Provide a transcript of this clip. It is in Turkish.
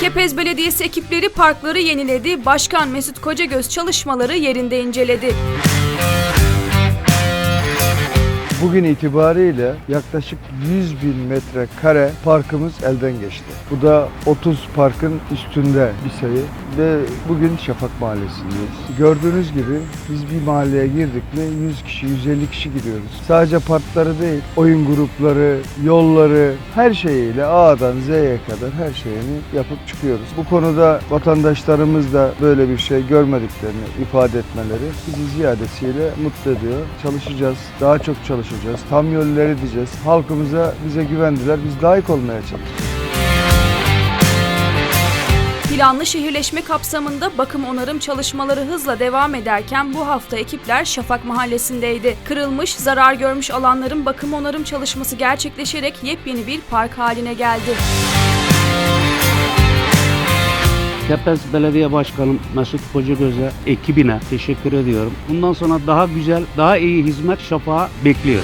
Kepez Belediyesi ekipleri parkları yeniledi. Başkan Mesut Kocagöz çalışmaları yerinde inceledi. Bugün itibariyle yaklaşık 100 bin metrekare parkımız elden geçti. Bu da 30 parkın üstünde bir sayı ve bugün Şafak Mahallesi'ndeyiz. Gördüğünüz gibi biz bir mahalleye girdik mi 100 kişi, 150 kişi giriyoruz. Sadece parkları değil, oyun grupları, yolları, her şeyiyle A'dan Z'ye kadar her şeyini yapıp çıkıyoruz. Bu konuda vatandaşlarımız da böyle bir şey görmediklerini ifade etmeleri bizi ziyadesiyle mutlu ediyor. Çalışacağız, daha çok çalışacağız, tam yolları diyeceğiz. Halkımıza bize güvendiler, biz layık olmaya çalışacağız. Planlı şehirleşme kapsamında bakım onarım çalışmaları hızla devam ederken bu hafta ekipler Şafak Mahallesi'ndeydi. Kırılmış, zarar görmüş alanların bakım onarım çalışması gerçekleşerek yepyeni bir park haline geldi. Kepez Belediye Başkanım Mesut Kocagöz'e, ekibine teşekkür ediyorum. Bundan sonra daha güzel, daha iyi hizmet şafağı bekliyor.